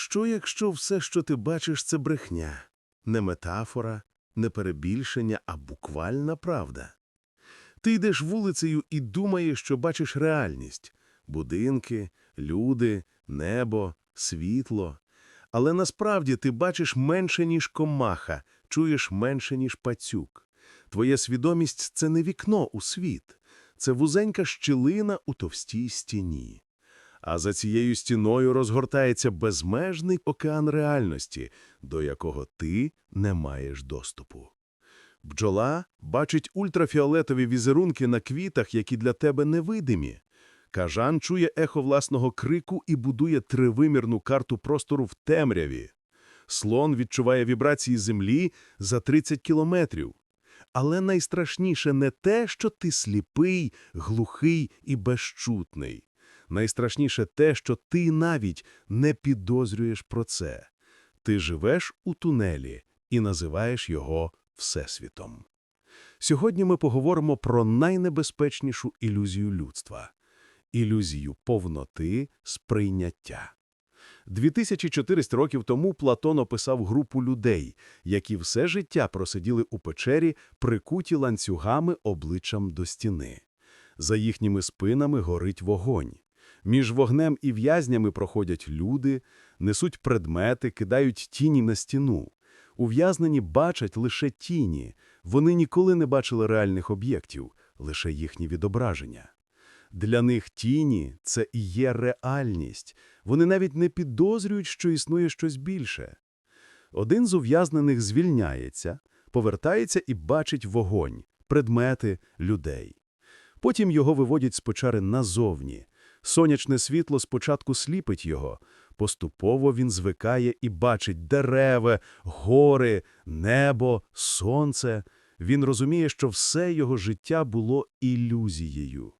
Що якщо все, що ти бачиш, це брехня, не метафора, не перебільшення, а буквальна правда? Ти йдеш вулицею і думаєш, що бачиш реальність – будинки, люди, небо, світло. Але насправді ти бачиш менше, ніж комаха, чуєш менше, ніж пацюк. Твоя свідомість – це не вікно у світ, це вузенька щілина у товстій стіні. А за цією стіною розгортається безмежний океан реальності, до якого ти не маєш доступу. Бджола бачить ультрафіолетові візерунки на квітах, які для тебе невидимі. Кажан чує ехо власного крику і будує тривимірну карту простору в темряві. Слон відчуває вібрації землі за 30 кілометрів. Але найстрашніше не те, що ти сліпий, глухий і безчутний. Найстрашніше те, що ти навіть не підозрюєш про це. Ти живеш у тунелі і називаєш його Всесвітом. Сьогодні ми поговоримо про найнебезпечнішу ілюзію людства – ілюзію повноти сприйняття. 2400 років тому Платон описав групу людей, які все життя просиділи у печері, прикуті ланцюгами обличчям до стіни. За їхніми спинами горить вогонь. Між вогнем і в'язнями проходять люди, несуть предмети, кидають тіні на стіну. Ув'язнені бачать лише тіні, вони ніколи не бачили реальних об'єктів, лише їхні відображення. Для них тіні – це і є реальність, вони навіть не підозрюють, що існує щось більше. Один з ув'язнених звільняється, повертається і бачить вогонь, предмети, людей. Потім його виводять з печери назовні. Сонячне світло спочатку сліпить його, поступово він звикає і бачить дерева, гори, небо, сонце. Він розуміє, що все його життя було ілюзією.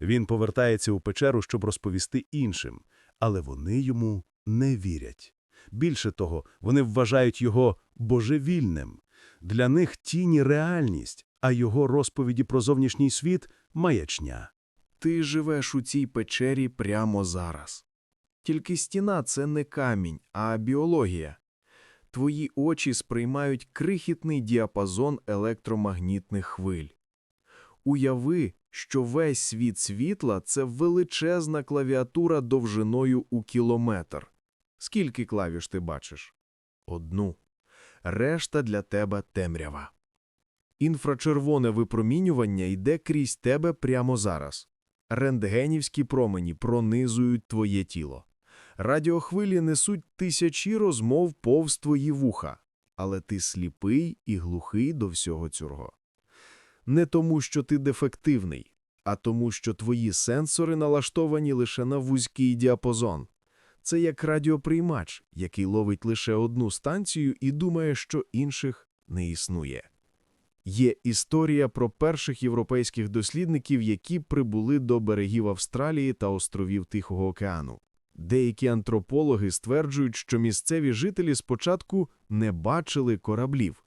Він повертається у печеру, щоб розповісти іншим, але вони йому не вірять. Більше того, вони вважають його божевільним. Для них тіні – реальність, а його розповіді про зовнішній світ – маячня. Ти живеш у цій печері прямо зараз. Тільки стіна це не камінь, а біологія. Твої очі сприймають крихітний діапазон електромагнітних хвиль. Уяви, що весь світ світла це величезна клавіатура довжиною у кілометр. Скільки клавіш ти бачиш? Одну. Решта для тебе темрява. Інфрачервоне випромінювання йде крізь тебе прямо зараз. Рентгенівські промені пронизують твоє тіло. Радіохвилі несуть тисячі розмов повз твої вуха, але ти сліпий і глухий до всього цього. Не тому, що ти дефективний, а тому, що твої сенсори налаштовані лише на вузький діапазон. Це як радіоприймач, який ловить лише одну станцію і думає, що інших не існує. Є історія про перших європейських дослідників, які прибули до берегів Австралії та островів Тихого океану. Деякі антропологи стверджують, що місцеві жителі спочатку не бачили кораблів,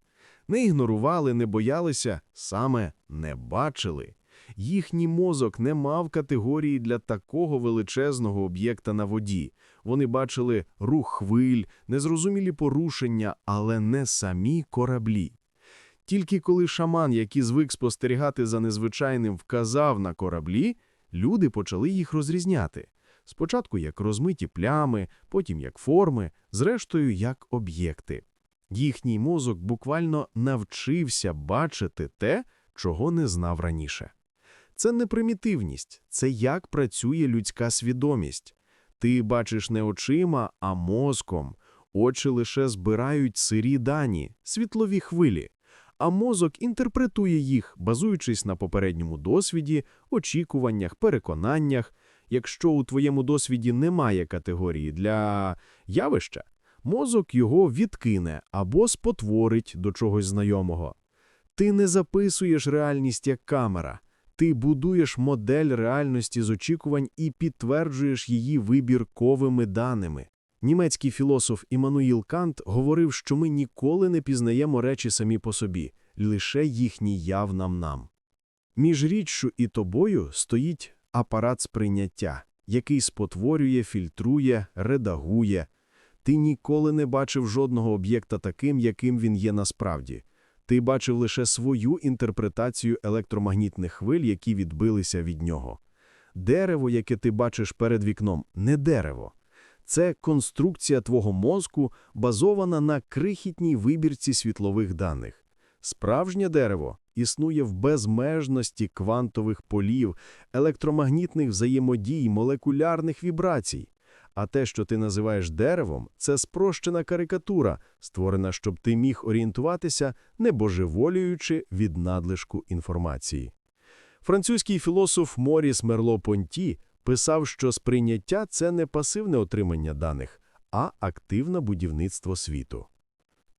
не ігнорували, не боялися, саме не бачили. Їхній мозок не мав категорії для такого величезного об'єкта на воді. Вони бачили рух хвиль, незрозумілі порушення, але не самі кораблі. Тільки коли шаман, який звик спостерігати за незвичайним, вказав на кораблі, люди почали їх розрізняти. Спочатку як розмиті плями, потім як форми, зрештою як об'єкти. Їхній мозок буквально навчився бачити те, чого не знав раніше. Це не примітивність, це як працює людська свідомість. Ти бачиш не очима, а мозком. Очі лише збирають сирі дані, світлові хвилі а мозок інтерпретує їх, базуючись на попередньому досвіді, очікуваннях, переконаннях. Якщо у твоєму досвіді немає категорії для явища, мозок його відкине або спотворить до чогось знайомого. Ти не записуєш реальність як камера, ти будуєш модель реальності з очікувань і підтверджуєш її вибірковими даними. Німецький філософ Іммануїл Кант говорив, що ми ніколи не пізнаємо речі самі по собі, лише їхній яв нам нам. Між річчю і тобою стоїть апарат сприйняття, який спотворює, фільтрує, редагує. Ти ніколи не бачив жодного об'єкта таким, яким він є насправді. Ти бачив лише свою інтерпретацію електромагнітних хвиль, які відбилися від нього. Дерево, яке ти бачиш перед вікном, не дерево. Це конструкція твого мозку, базована на крихітній вибірці світлових даних. Справжнє дерево існує в безмежності квантових полів, електромагнітних взаємодій, молекулярних вібрацій. А те, що ти називаєш деревом, це спрощена карикатура, створена, щоб ти міг орієнтуватися, не божеволюючи від надлишку інформації. Французький філософ Моріс Мерло-Понті писав, що сприйняття – це не пасивне отримання даних, а активне будівництво світу.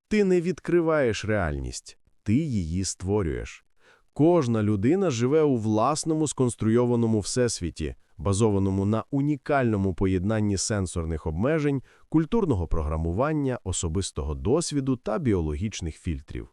Ти не відкриваєш реальність, ти її створюєш. Кожна людина живе у власному сконструйованому всесвіті, базованому на унікальному поєднанні сенсорних обмежень, культурного програмування, особистого досвіду та біологічних фільтрів.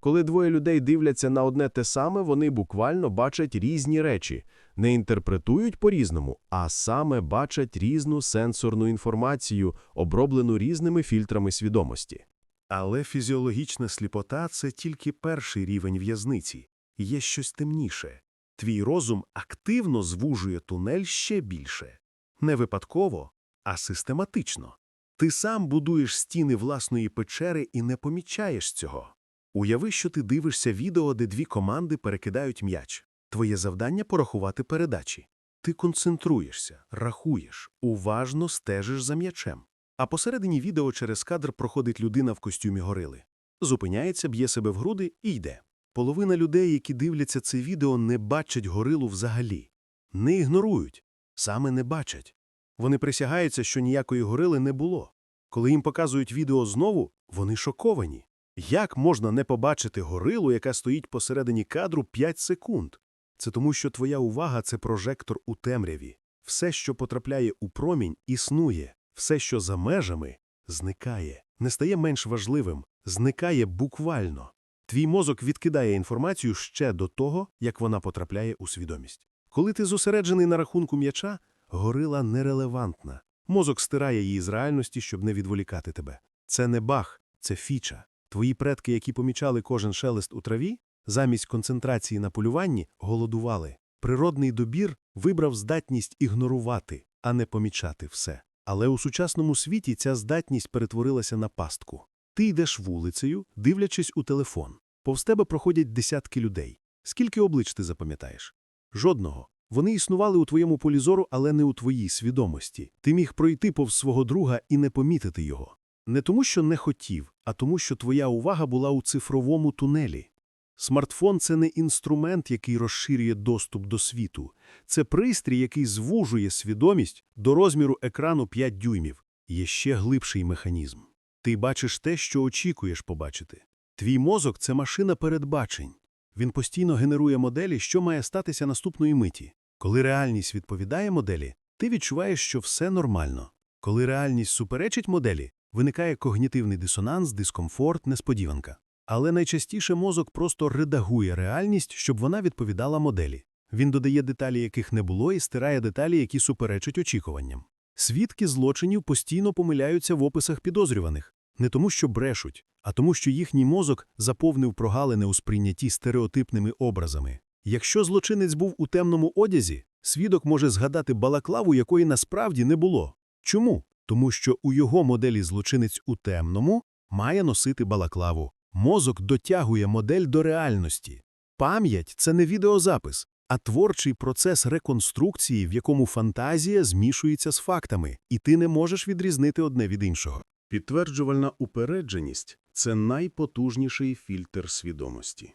Коли двоє людей дивляться на одне те саме, вони буквально бачать різні речі, не інтерпретують по-різному, а саме бачать різну сенсорну інформацію, оброблену різними фільтрами свідомості. Але фізіологічна сліпота – це тільки перший рівень в'язниці. Є щось темніше. Твій розум активно звужує тунель ще більше. Не випадково, а систематично. Ти сам будуєш стіни власної печери і не помічаєш цього. Уяви, що ти дивишся відео, де дві команди перекидають м'яч. Твоє завдання – порахувати передачі. Ти концентруєшся, рахуєш, уважно стежиш за м'ячем. А посередині відео через кадр проходить людина в костюмі горили. Зупиняється, б'є себе в груди і йде. Половина людей, які дивляться це відео, не бачать горилу взагалі. Не ігнорують, саме не бачать. Вони присягаються, що ніякої горили не було. Коли їм показують відео знову, вони шоковані. Як можна не побачити горилу, яка стоїть посередині кадру 5 секунд? Це тому, що твоя увага – це прожектор у темряві. Все, що потрапляє у промінь, існує. Все, що за межами, зникає, не стає менш важливим, зникає буквально. Твій мозок відкидає інформацію ще до того, як вона потрапляє у свідомість. Коли ти зосереджений на рахунку м'яча, горила нерелевантна. Мозок стирає її з реальності, щоб не відволікати тебе. Це не баг, це фіча. Твої предки, які помічали кожен шелест у траві, замість концентрації на полюванні, голодували. Природний добір вибрав здатність ігнорувати, а не помічати все. Але у сучасному світі ця здатність перетворилася на пастку. Ти йдеш вулицею, дивлячись у телефон. Повз тебе проходять десятки людей. Скільки облич ти запам'ятаєш? Жодного. Вони існували у твоєму полі зору, але не у твоїй свідомості. Ти міг пройти повз свого друга і не помітити його. Не тому, що не хотів, а тому, що твоя увага була у цифровому тунелі. Смартфон – це не інструмент, який розширює доступ до світу. Це пристрій, який звужує свідомість до розміру екрану 5 дюймів. Є ще глибший механізм. Ти бачиш те, що очікуєш побачити. Твій мозок – це машина передбачень. Він постійно генерує моделі, що має статися наступної миті. Коли реальність відповідає моделі, ти відчуваєш, що все нормально. Коли реальність суперечить моделі, виникає когнітивний дисонанс, дискомфорт, несподіванка. Але найчастіше мозок просто редагує реальність, щоб вона відповідала моделі. Він додає деталі, яких не було, і стирає деталі, які суперечать очікуванням. Свідки злочинів постійно помиляються в описах підозрюваних. Не тому, що брешуть, а тому, що їхній мозок заповнив прогалини у сприйнятті стереотипними образами. Якщо злочинець був у темному одязі, свідок може згадати балаклаву, якої насправді не було. Чому? Тому що у його моделі злочинець у темному має носити балаклаву. Мозок дотягує модель до реальності. Пам'ять – це не відеозапис, а творчий процес реконструкції, в якому фантазія змішується з фактами, і ти не можеш відрізнити одне від іншого. Підтверджувальна упередженість – це найпотужніший фільтр свідомості.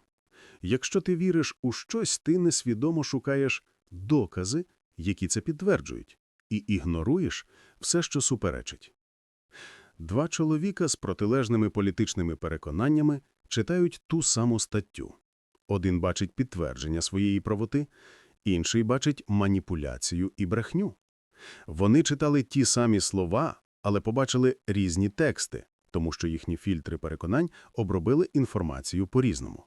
Якщо ти віриш у щось, ти несвідомо шукаєш докази, які це підтверджують, і ігноруєш все, що суперечить. Два чоловіка з протилежними політичними переконаннями читають ту саму статтю. Один бачить підтвердження своєї правоти, інший бачить маніпуляцію і брехню. Вони читали ті самі слова, але побачили різні тексти, тому що їхні фільтри переконань обробили інформацію по-різному.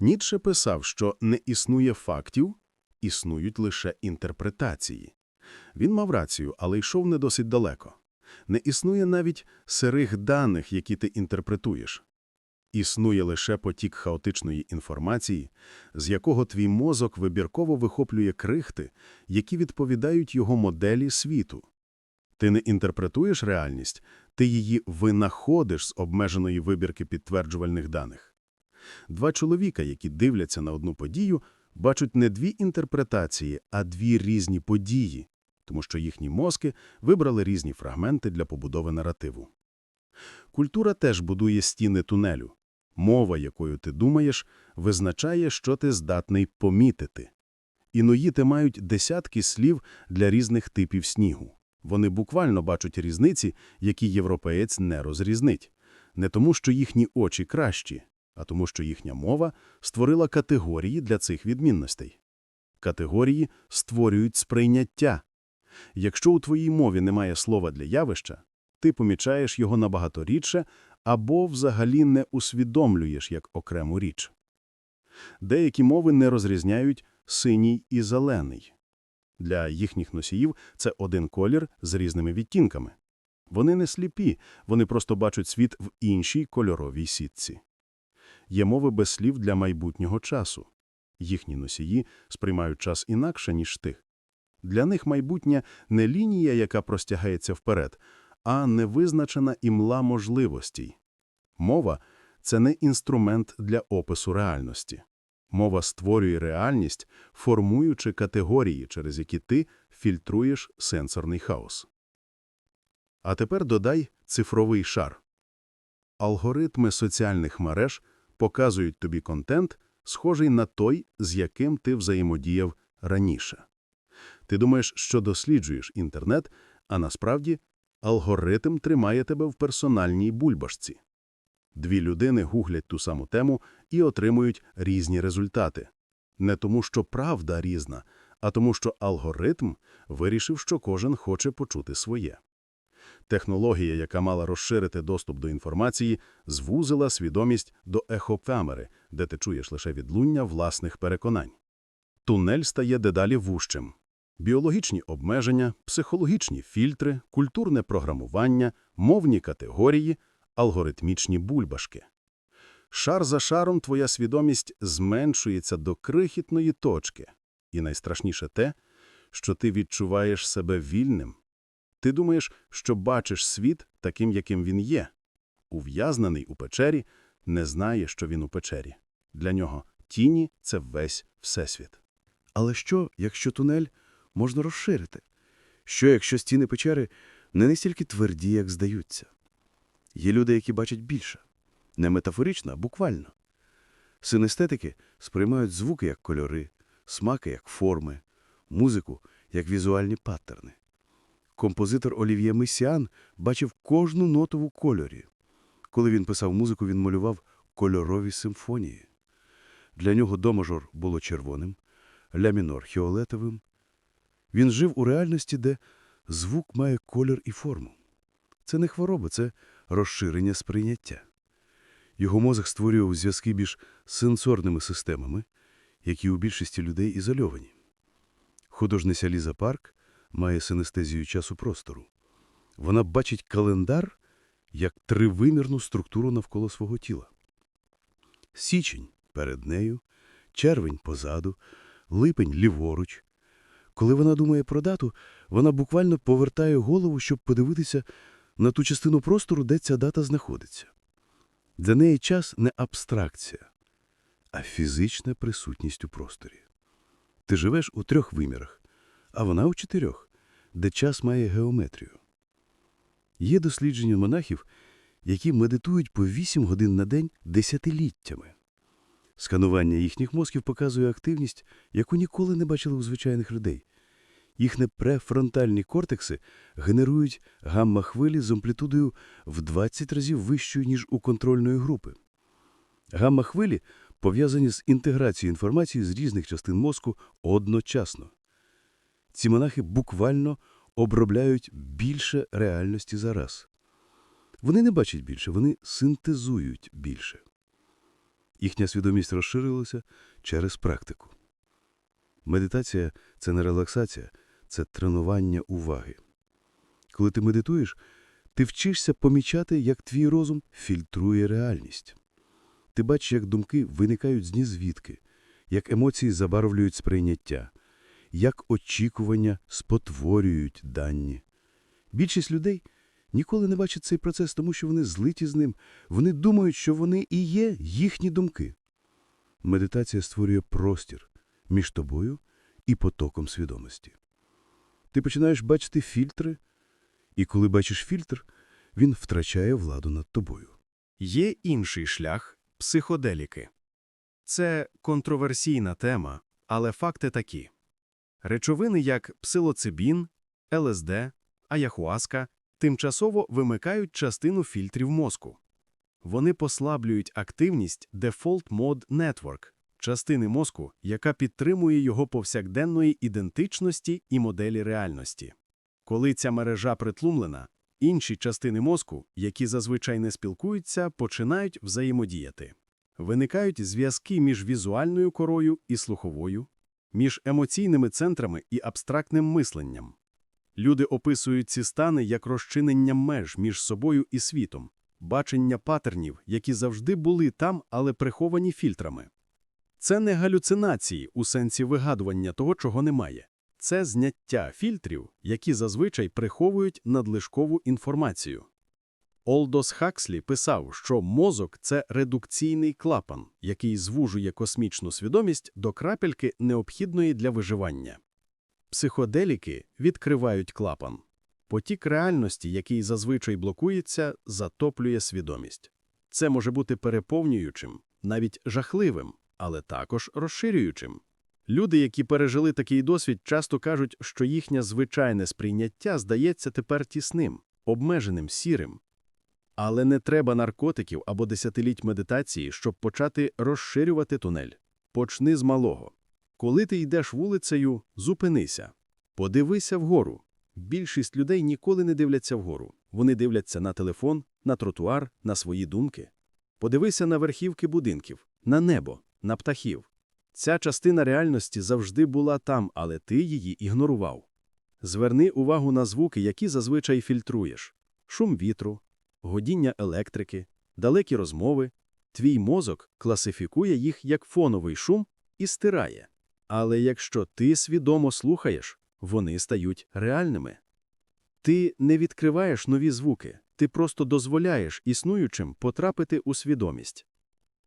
Ніцше писав, що не існує фактів, існують лише інтерпретації. Він мав рацію, але йшов не досить далеко. Не існує навіть сирих даних, які ти інтерпретуєш. Існує лише потік хаотичної інформації, з якого твій мозок вибірково вихоплює крихти, які відповідають його моделі світу. Ти не інтерпретуєш реальність, ти її винаходиш з обмеженої вибірки підтверджувальних даних. Два чоловіка, які дивляться на одну подію, бачать не дві інтерпретації, а дві різні події, тому що їхні мозки вибрали різні фрагменти для побудови наративу. Культура теж будує стіни тунелю. Мова, якою ти думаєш, визначає, що ти здатний помітити. Інуїти мають десятки слів для різних типів снігу. Вони буквально бачать різниці, які європеєць не розрізнить. Не тому, що їхні очі кращі, а тому, що їхня мова створила категорії для цих відмінностей. Категорії створюють сприйняття. Якщо у твоїй мові немає слова для явища, ти помічаєш його набагато рідше або взагалі не усвідомлюєш як окрему річ. Деякі мови не розрізняють синій і зелений. Для їхніх носіїв це один колір з різними відтінками. Вони не сліпі, вони просто бачать світ в іншій кольоровій сітці. Є мови без слів для майбутнього часу. Їхні носії сприймають час інакше, ніж ти. Для них майбутнє не лінія, яка простягається вперед, а невизначена імла можливостей. Мова – це не інструмент для опису реальності. Мова створює реальність, формуючи категорії, через які ти фільтруєш сенсорний хаос. А тепер додай цифровий шар. Алгоритми соціальних мереж показують тобі контент, схожий на той, з яким ти взаємодіяв раніше. Ти думаєш, що досліджуєш інтернет, а насправді алгоритм тримає тебе в персональній бульбашці. Дві людини гуглять ту саму тему і отримують різні результати. Не тому, що правда різна, а тому, що алгоритм вирішив, що кожен хоче почути своє. Технологія, яка мала розширити доступ до інформації, звузила свідомість до ехокамери, де ти чуєш лише відлуння власних переконань. Тунель стає дедалі вужчим. Біологічні обмеження, психологічні фільтри, культурне програмування, мовні категорії, алгоритмічні бульбашки. Шар за шаром твоя свідомість зменшується до крихітної точки. І найстрашніше те, що ти відчуваєш себе вільним. Ти думаєш, що бачиш світ таким, яким він є. Ув'язнений у печері не знає, що він у печері. Для нього тіні – це весь всесвіт. Але що, якщо тунель можна розширити? Що, якщо стіни печери не настільки тверді, як здаються? Є люди, які бачать більше. Не метафорично, а буквально. Синестетики сприймають звуки як кольори, смаки як форми, музику як візуальні паттерни. Композитор Олів'є Месіан бачив кожну ноту в кольорі. Коли він писав музику, він малював кольорові симфонії. Для нього до-мажор було червоним, ля-мінор – фіолетовим. Він жив у реальності, де звук має колір і форму. Це не хвороба, це розширення сприйняття. Його мозок створював зв'язки між сенсорними системами, які у більшості людей ізольовані. Художниця Ліза Парк має синестезію часу-простору. Вона бачить календар як тривимірну структуру навколо свого тіла. Січень перед нею, червень позаду, липень ліворуч. Коли вона думає про дату, вона буквально повертає голову, щоб подивитися на ту частину простору, де ця дата знаходиться. Для неї час не абстракція, а фізична присутність у просторі. Ти живеш у трьох вимірах, а вона у чотирьох, де час має геометрію. Є дослідження монахів, які медитують по 8 годин на день десятиліттями. Сканування їхніх мозків показує активність, яку ніколи не бачили у звичайних людей. Їхні префронтальні кортекси генерують гамма-хвилі з амплітудою в 20 разів вищою, ніж у контрольної групи. Гамма-хвилі пов'язані з інтеграцією інформації з різних частин мозку одночасно. Ці монахи буквально обробляють більше реальності за раз. Вони не бачать більше, вони синтезують більше. Їхня свідомість розширилася через практику. Медитація – це не релаксація, це тренування уваги. Коли ти медитуєш, Ти вчишся помічати, як твій розум фільтрує реальність. Ти бачиш, як думки виникають з нізвідки, як емоції забарвлюють сприйняття, як очікування спотворюють дані. Більшість людей ніколи не бачать цей процес, тому що вони злиті з ним, вони думають, що вони і є їхні думки. Медитація створює простір між тобою і потоком свідомості. Ти починаєш бачити фільтри, і коли бачиш фільтр, він втрачає владу над тобою. Є інший шлях – психоделіки. Це контроверсійна тема, але факти такі. Речовини, як псилоцибін, ЛСД, аяхуаска, тимчасово вимикають частину фільтрів мозку. Вони послаблюють активність Default Mode Network, частини мозку, яка підтримує його повсякденної ідентичності і моделі реальності. Коли ця мережа притлумлена, інші частини мозку, які зазвичай не спілкуються, починають взаємодіяти. Виникають зв'язки між візуальною корою і слуховою, між емоційними центрами і абстрактним мисленням. Люди описують ці стани як розчинення меж між собою і світом, бачення патернів, які завжди були там, але приховані фільтрами. Це не галюцинації у сенсі вигадування того, чого немає. Це зняття фільтрів, які зазвичай приховують надлишкову інформацію. Олдос Хакслі писав, що мозок – це редукційний клапан, який звужує космічну свідомість до крапельки, необхідної для виживання. Психоделіки відкривають клапан. Потік реальності, який зазвичай блокується, затоплює свідомість. Це може бути переповнюючим, навіть жахливим, але також розширюючим. Люди, які пережили такий досвід, часто кажуть, що їхнє звичайне сприйняття здається тепер тісним, обмеженим, сірим. Але не треба наркотиків або десятиліть медитації, щоб почати розширювати тунель. Почни з малого. Коли ти йдеш вулицею, зупинися. Подивися вгору. Більшість людей ніколи не дивляться вгору. Вони дивляться на телефон, на тротуар, на свої думки. Подивися на верхівки будинків, на небо, на птахів. Ця частина реальності завжди була там, але ти її ігнорував. Зверни увагу на звуки, які зазвичай фільтруєш. Шум вітру, годіння електрики, далекі розмови. Твій мозок класифікує їх як фоновий шум і стирає. Але якщо ти свідомо слухаєш, вони стають реальними. Ти не відкриваєш нові звуки, ти просто дозволяєш існуючим потрапити у свідомість.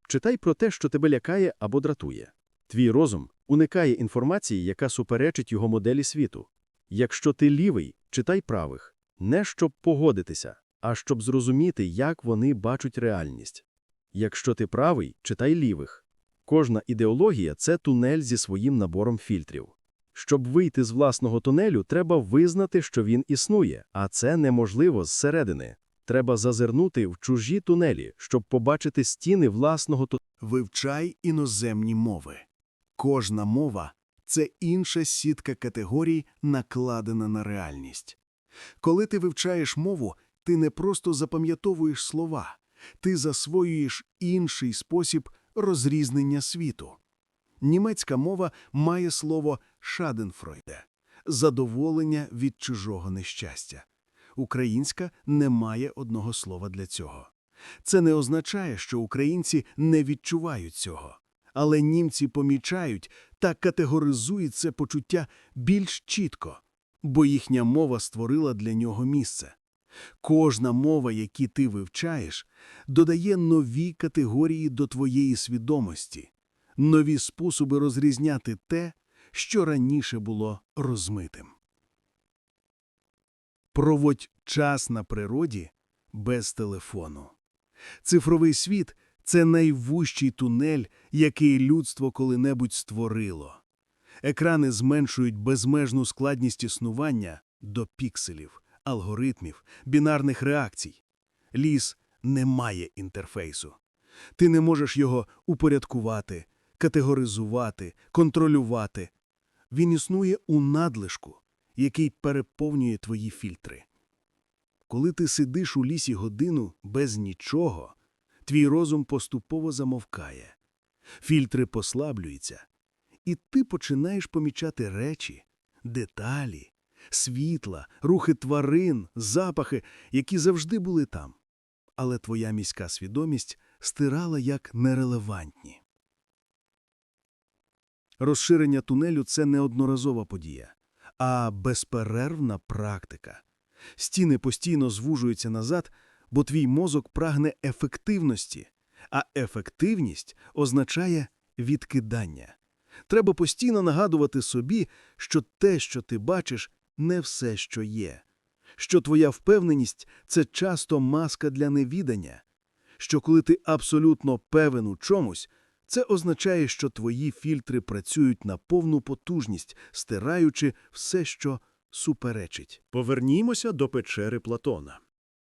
Читай про те, що тебе лякає або дратує. Твій розум уникає інформації, яка суперечить його моделі світу. Якщо ти лівий, читай правих. Не щоб погодитися, а щоб зрозуміти, як вони бачать реальність. Якщо ти правий, читай лівих. Кожна ідеологія – це тунель зі своїм набором фільтрів. Щоб вийти з власного тунелю, треба визнати, що він існує, а це неможливо зсередини. Треба зазирнути в чужі тунелі, щоб побачити стіни власного тунелю. Вивчай іноземні мови. Кожна мова – це інша сітка категорій, накладена на реальність. Коли ти вивчаєш мову, ти не просто запам'ятовуєш слова, ти засвоюєш інший спосіб розрізнення світу. Німецька мова має слово «шаденфройде» – задоволення від чужого нещастя. Українська не має одного слова для цього. Це не означає, що українці не відчувають цього. Але німці помічають та категоризують це почуття більш чітко, бо їхня мова створила для нього місце. Кожна мова, які ти вивчаєш, додає нові категорії до твоєї свідомості, нові способи розрізняти те, що раніше було розмитим. Проводь час на природі без телефону. Цифровий світ – це найвужчий тунель, який людство коли-небудь створило. Екрани зменшують безмежну складність існування до пікселів, алгоритмів, бінарних реакцій. Ліс не має інтерфейсу. Ти не можеш його упорядкувати, категоризувати, контролювати. Він існує у надлишку, який переповнює твої фільтри. Коли ти сидиш у лісі годину без нічого, твій розум поступово замовкає, фільтри послаблюються, і ти починаєш помічати речі, деталі, світла, рухи тварин, запахи, які завжди були там. Але твоя міська свідомість стирала як нерелевантні. Розширення тунелю – це не одноразова подія, а безперервна практика. Стіни постійно звужуються назад, бо твій мозок прагне ефективності, а ефективність означає відкидання. Треба постійно нагадувати собі, що те, що ти бачиш, не все, що є, що твоя впевненість – це часто маска для невідання, що коли ти абсолютно певен у чомусь, це означає, що твої фільтри працюють на повну потужність, стираючи все, що суперечить. Повернімося до печери Платона.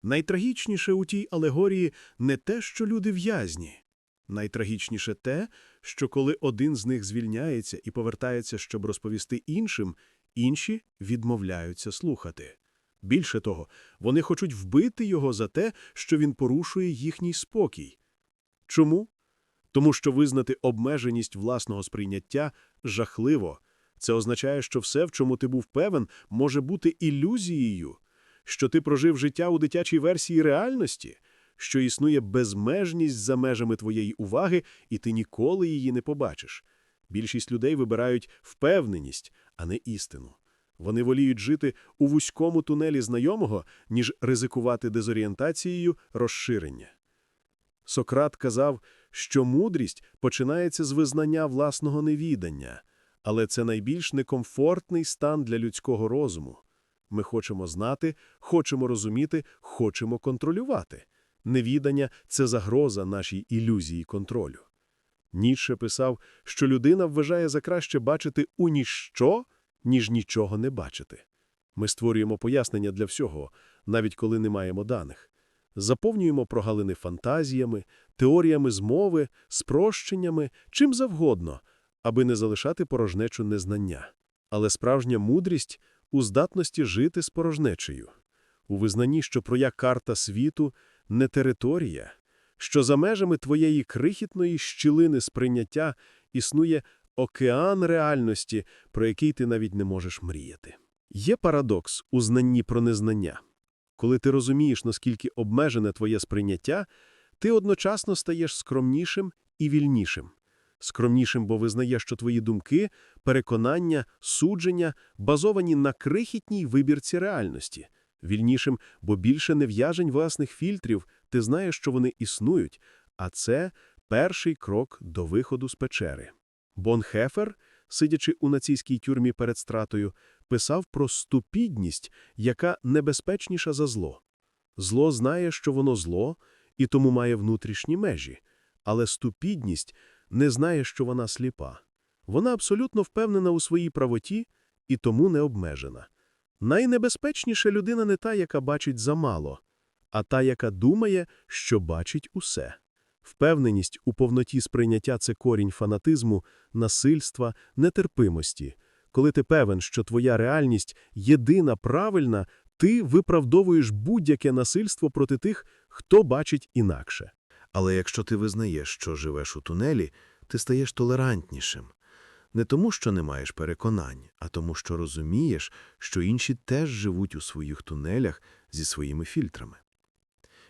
Найтрагічніше у тій алегорії не те, що люди в'язні. Найтрагічніше те, що коли один з них звільняється і повертається, щоб розповісти іншим, інші відмовляються слухати. Більше того, вони хочуть вбити його за те, що він порушує їхній спокій. Чому? Тому що визнати обмеженість власного сприйняття жахливо. Це означає, що все, в чому ти був певен, може бути ілюзією, що ти прожив життя у дитячій версії реальності, що існує безмежність за межами твоєї уваги, і ти ніколи її не побачиш. Більшість людей вибирають впевненість, а не істину. Вони воліють жити у вузькому тунелі знайомого, ніж ризикувати дезорієнтацією розширення. Сократ казав, що мудрість починається з визнання власного невідання, але це найбільш некомфортний стан для людського розуму. Ми хочемо знати, хочемо розуміти, хочемо контролювати. Невідання – це загроза нашій ілюзії контролю. Ніцше писав, що людина вважає за краще бачити у ніщо, ніж нічого не бачити. Ми створюємо пояснення для всього, навіть коли не маємо даних. Заповнюємо прогалини фантазіями, теоріями змови, спрощеннями, чим завгодно, аби не залишати порожнечу незнання. Але справжня мудрість у здатності жити з порожнечею, у визнанні, що твоя карта світу не територія, що за межами твоєї крихітної щілини сприйняття існує океан реальності, про який ти навіть не можеш мріяти. Є парадокс у знанні про незнання. Коли ти розумієш, наскільки обмежене твоє сприйняття, ти одночасно стаєш скромнішим і вільнішим. Скромнішим, бо визнаєш, що твої думки, переконання, судження базовані на крихітній вибірці реальності. Вільнішим, бо більше не в'яжень власних фільтрів, ти знаєш, що вони існують, а це перший крок до виходу з печери. Бонхефер, сидячи у нацистській тюрмі перед стратою, писав про ступідність, яка небезпечніша за зло. Зло знає, що воно зло, і тому має внутрішні межі, але ступідність не знає, що вона сліпа. Вона абсолютно впевнена у своїй правоті і тому не обмежена. Найнебезпечніша людина не та, яка бачить замало, а та, яка думає, що бачить усе. Впевненість у повноті сприйняття – це корінь фанатизму, насильства, нетерпимості. Коли ти певен, що твоя реальність єдина правильна, ти виправдовуєш будь-яке насильство проти тих, хто бачить інакше. Але якщо ти визнаєш, що живеш у тунелі, ти стаєш толерантнішим. Не тому, що не маєш переконань, а тому, що розумієш, що інші теж живуть у своїх тунелях зі своїми фільтрами.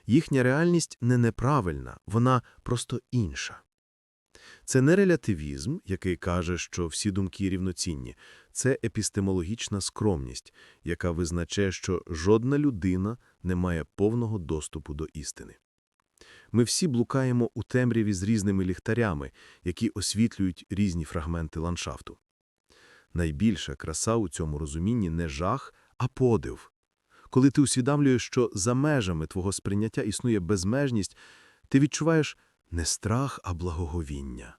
Їхня реальність не неправильна, вона просто інша. Це не релятивізм, який каже, що всі думки рівноцінні, це епістемологічна скромність, яка визначає, що жодна людина не має повного доступу до істини. Ми всі блукаємо у темряві з різними ліхтарями, які освітлюють різні фрагменти ландшафту. Найбільша краса у цьому розумінні не жах, а подив. Коли ти усвідомлюєш, що за межами твого сприйняття існує безмежність, ти відчуваєш не страх, а благоговіння.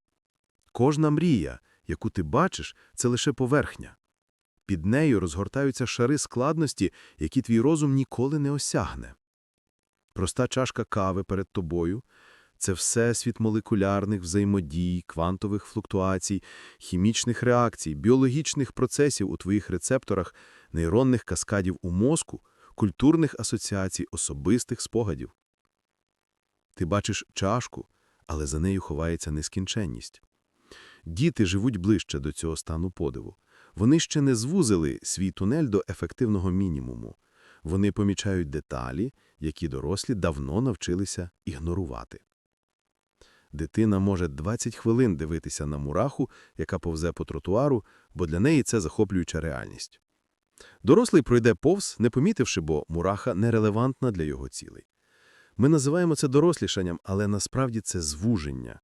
Кожна мрія, яку ти бачиш, це лише поверхня. Під нею розгортаються шари складності, які твій розум ніколи не осягне. Проста чашка кави перед тобою – це всесвіт молекулярних взаємодій, квантових флуктуацій, хімічних реакцій, біологічних процесів у твоїх рецепторах, нейронних каскадів у мозку, культурних асоціацій, особистих спогадів. Ти бачиш чашку, але за нею ховається нескінченність. Діти живуть ближче до цього стану подиву. Вони ще не звузили свій тунель до ефективного мінімуму. Вони помічають деталі, які дорослі давно навчилися ігнорувати. Дитина може 20 хвилин дивитися на мураху, яка повзе по тротуару, бо для неї це захоплююча реальність. Дорослий пройде повз, не помітивши, бо мураха нерелевантна для його цілей. Ми називаємо це дорослішанням, але насправді це звуження.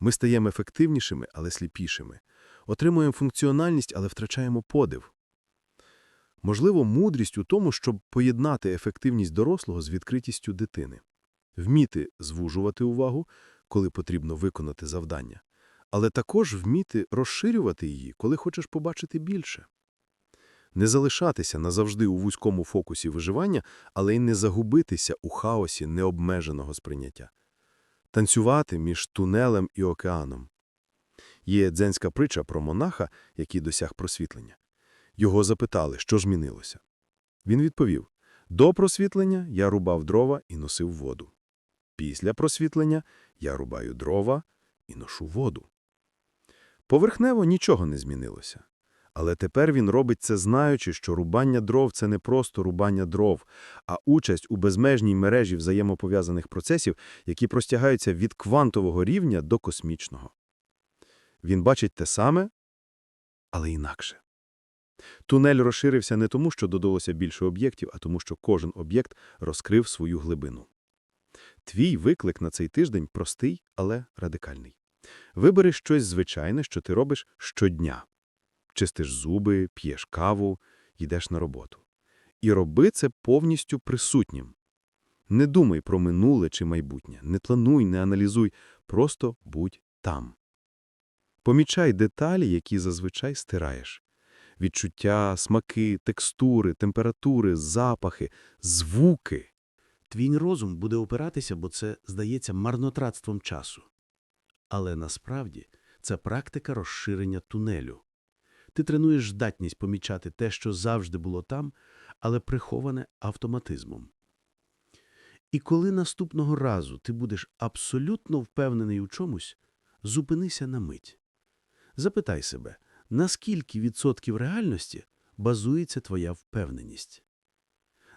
Ми стаємо ефективнішими, але сліпішими. Отримуємо функціональність, але втрачаємо подив. Можливо, мудрість у тому, щоб поєднати ефективність дорослого з відкритістю дитини. Вміти звужувати увагу, коли потрібно виконати завдання, але також вміти розширювати її, коли хочеш побачити більше. Не залишатися назавжди у вузькому фокусі виживання, але й не загубитися у хаосі необмеженого сприйняття. Танцювати між тунелем і океаном. Є дзенська притча про монаха, який досяг просвітлення. Його запитали, що змінилося. Він відповів, до просвітлення я рубав дрова і носив воду. Після просвітлення я рубаю дрова і ношу воду. Поверхнево нічого не змінилося. Але тепер він робить це знаючи, що рубання дров – це не просто рубання дров, а участь у безмежній мережі взаємопов'язаних процесів, які простягаються від квантового рівня до космічного. Він бачить те саме, але інакше. Тунель розширився не тому, що додалося більше об'єктів, а тому, що кожен об'єкт розкрив свою глибину. Твій виклик на цей тиждень простий, але радикальний. Вибери щось звичайне, що ти робиш щодня. Чистиш зуби, п'єш каву, йдеш на роботу. І роби це повністю присутнім. Не думай про минуле чи майбутнє, не плануй, не аналізуй, просто будь там. Помічай деталі, які зазвичай стираєш. Відчуття, смаки, текстури, температури, запахи, звуки. Твій розум буде опиратися, бо це здається марнотратством часу. Але насправді це практика розширення тунелю. Ти тренуєш здатність помічати те, що завжди було там, але приховане автоматизмом. І коли наступного разу ти будеш абсолютно впевнений у чомусь, зупинися на мить. Запитай себе, на скільки відсотків реальності базується твоя впевненість?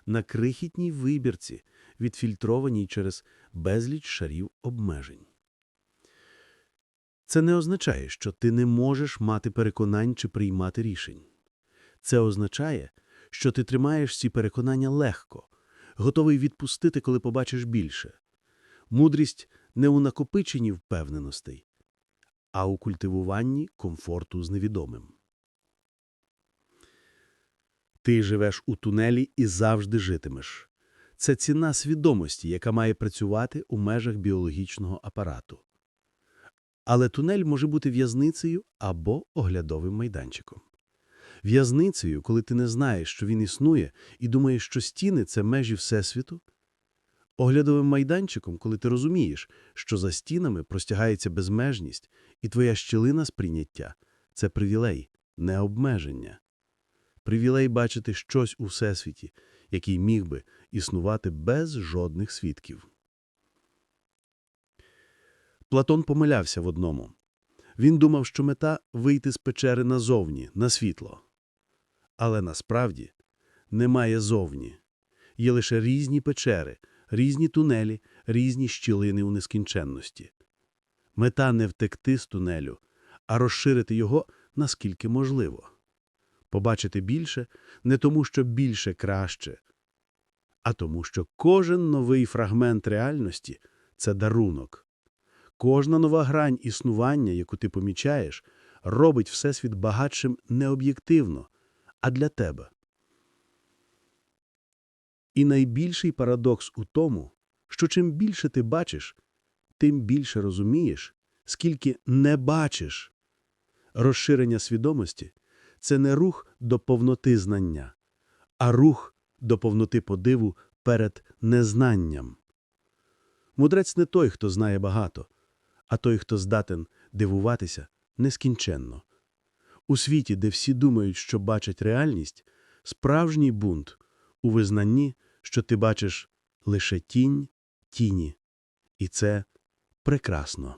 На крихітній вибірці, відфільтрованій через безліч шарів обмежень. Це не означає, що ти не можеш мати переконань чи приймати рішень. Це означає, що ти тримаєш ці переконання легко, готовий відпустити, коли побачиш більше. Мудрість не у накопиченні впевненостей, а у культивуванні комфорту з невідомим. Ти живеш у тунелі і завжди житимеш. Це ціна свідомості, яка має працювати у межах біологічного апарату. Але тунель може бути в'язницею або оглядовим майданчиком. В'язницею, коли ти не знаєш, що він існує, і думаєш, що стіни – це межі Всесвіту. Оглядовим майданчиком, коли ти розумієш, що за стінами простягається безмежність, і твоя щілина сприйняття – це привілей, не обмеження. Привілей бачити щось у Всесвіті, який міг би існувати без жодних свідків. Платон помилявся в одному. Він думав, що мета – вийти з печери назовні, на світло. Але насправді немає зовні. Є лише різні печери, різні тунелі, різні щілини у нескінченності. Мета не втекти з тунелю, а розширити його наскільки можливо. Побачити більше не тому, що більше краще, а тому, що кожен новий фрагмент реальності – це дарунок. Кожна нова грань існування, яку ти помічаєш, робить Всесвіт багатшим не об'єктивно, а для тебе. І найбільший парадокс у тому, що чим більше ти бачиш, тим більше розумієш, скільки не бачиш. Розширення свідомості – це не рух до повноти знання, а рух до повноти подиву перед незнанням. Мудрець не той, хто знає багато, а той, хто здатен дивуватися нескінченно. У світі, де всі думають, що бачать реальність, справжній бунт у визнанні, що ти бачиш лише тінь тіні. І це прекрасно.